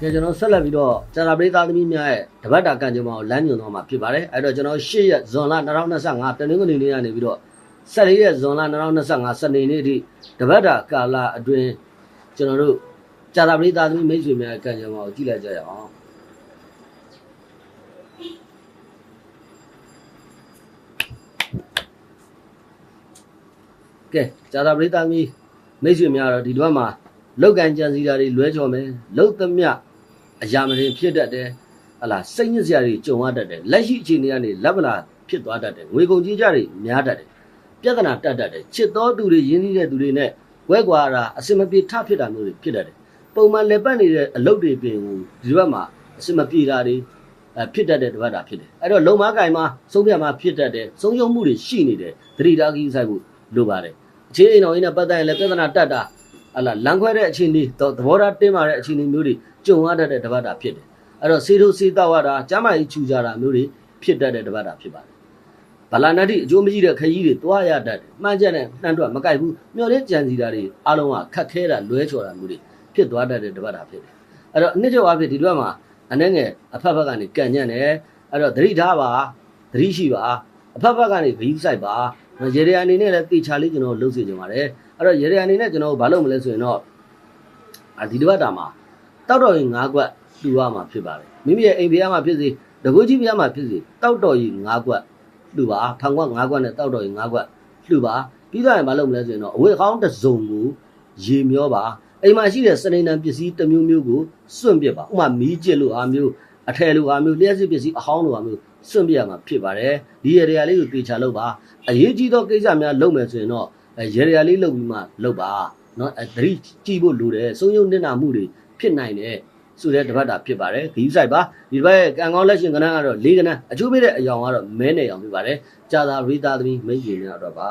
ကဲကျွန်တော်ဆက်လက်ပြီးတော့ဇာတာပရိသတ်သမီးများရဲ့တပတ်တာကံကြမ္မာကိုလမ်းညွှန်တော့မှာဖြစ်ပါတယ်အဲ့တော့ကျွန်တော်၈ရက်ဇွန်လ2025တနင်္ဂနွေနေ့ကနေပြီးတော့14ရက်ဇွန်လ2025စနေနေ့အထိတပတ်တာကာလအတွင်းကျွန်တော်တို့ဇာတာပရိသတ်သမီးမိတ်ဆွေများရဲ့ကံကြမ္မာကိုကြည့်လိုက်ကြရအောင်ကဲဇာတာပရိသတ်သမီးမိတ်ဆွေများတော့ဒီတော့မှာလောက်ကန်ကြံစီတာတွေလွဲချော်မယ်လောက်သမျှ အရာမရင်ဖြစ်တတ်တယ်ဟလာစိတ်ညစ်စရာတွေကြုံရတတ်တယ်လက်ရှိအခြေအနေကနေလက်ပလာဖြစ်သွားတတ်တယ်ငွေကုန်ကြေးကြတွေများတတ်တယ်ပြဿနာတက်တတ်တယ်ချစ်တော်သူတွေရင်းနှီးတဲ့သူတွေနဲ့ဝဲကွာတာအစင်မပြေထဖြစ်တာမျိုးတွေဖြစ်တတ်တယ်ပုံမှန်လက်ပတ်နေတဲ့အလုပ်တွေပြင်ကိုဒီဘက်မှာအစင်မပြေတာတွေအဲဖြစ်တတ်တဲ့တစ်ပတ်တာဖြစ်တယ်အဲ့တော့လုံမကင်မှာဆုံးဖြတ်မှာဖြစ်တတ်တယ်ဆုံးယုံမှုတွေရှိနေတယ်သတိထားကြီးဆိုင်ဖို့လိုပါတယ်အခြေအိမ်တော်ကြီးနဲ့ပတ်သက်ရင်လည်းပြဿနာတက်တာ ဟလာလမ်းခွဲတဲ့အခြေအနေတော့သဘောထားတင်းမာတဲ့အခြေအနေမျိုးတွေကြုံရတတ်တဲ့တပတ်တာဖြစ်တယ်အဲ့တော့စေထိုးစေတောက်ရတာကျမ်းမာရေးချူကြတာမျိုးတွေဖြစ်တတ်တဲ့တပတ်တာဖြစ်ပါတယ်ဗလာနတိအကျိုးမရှိတဲ့ခရီးတွေတွားရတတ်တယ်မှန်ချက်နဲ့နှမ်းတော့မကြိုက်ဘူးမျော်လင့်ကြံစီတာတွေအားလုံးကခက်ခဲတာလွဲချော်တာမျိုးတွေဖြစ်သွားတတ်တဲ့တပတ်တာဖြစ်တယ်အဲ့တော့အနှစ်ချုပ်အဖြစ်ဒီတော့မှာအနှဲငယ်အဖက်ဖက်ကနေကြံ့ညံ့တယ်အဲ့တော့သတိထားပါသတိရှိပါအဖက်ဖက်ကနေဂရီးဆိုင်ပါ ရေရအနေနဲ့လည်းတေချာလေးကျွန်တော်လှုပ်စေချင်ပါတယ်အဲ့တော့ရေရအနေနဲ့ကျွန်တော်ဘာလုပ်မလဲဆိုရင်တော့အာဒီတစ်ပတ်တာမှာတောက်တော်ရင်၅ကွက်လှူရမှာဖြစ်ပါတယ်မိမိရဲ့အိမ်ဖျားမှာဖြစ်စေတကူကြီးဖျားမှာဖြစ်စေတောက်တော်ရင်၅ကွက်လှူပါထောင်ကွက်၅ကွက်နဲ့တောက်တော်ရင်၅ကွက်လှူပါပြီးတော့ရင်ဘာလုပ်မလဲဆိုရင်တော့အဝေးကောင်းတစ်စုံကိုရေမျောပါအိမ်မှာရှိတဲ့စနေတံပစ္စည်းတစ်မျိုးမျိုးကိုစွန့်ပစ်ပါဥပမာမီးကျစ်လို့အားမျိုး အထယ်လိုအားမျိုးလျှက်စစ်ပစ္စည်းအဟောင်းလိုအားမျိုးစွန့်ပြရမှာဖြစ်ပါတယ်ဒီရေရာလေးကိုတေချာလုပ်ပါအရေးကြီးသောကိစ္စများလုပ်မယ်ဆိုရင်တော့ရေရာလေးလုပ်ပြီးမှလုပ်ပါနော်သတိကြည့်ဖို့လိုတယ်ဆုံးယုံနစ်နာမှုတွေဖြစ်နိုင်တယ်ဆိုတဲ့တပတ်တာဖြစ်ပါတယ်ဂယူးဆိုင်ပါဒီဘက်ကံကောင်းလက်ရှင်ကဏ္ဍကတော့၄ကဏ္ဍအချိုးပေးတဲ့အယောင်ကတော့မဲနေအောင်ဖြစ်ပါတယ်ကြာသာရိတာသမီးမိတ်ကြီးနေတော့ပါ